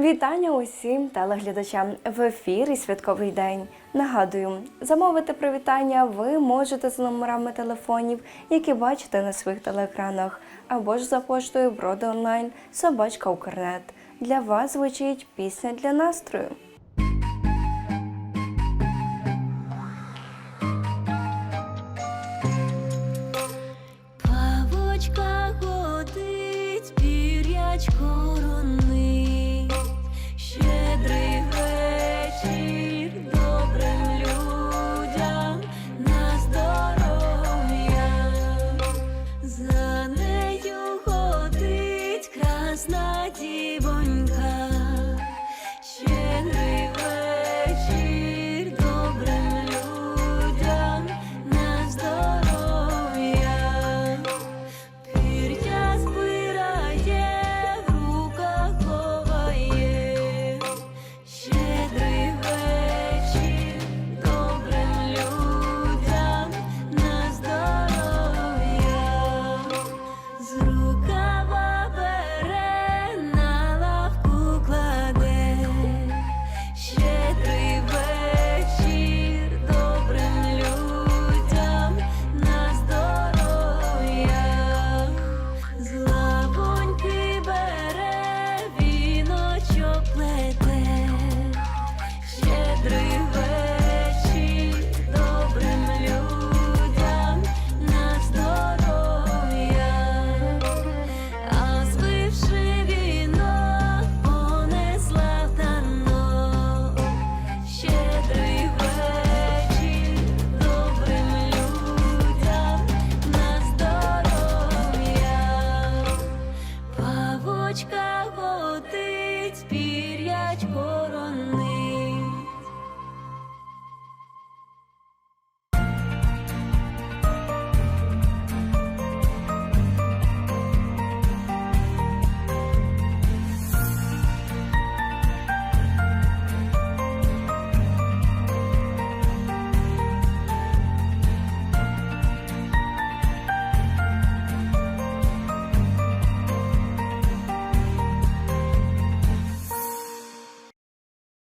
Вітання усім телеглядачам в ефірі Святковий день. Нагадую, замовити привітання ви можете за номерами телефонів, які бачите на своїх телеекранах, або ж за поштою броди онлайн собачка Укрнет. Для вас звучить пісня для настрою. Павочка ходить пір'ячком. крутить пір'ячко.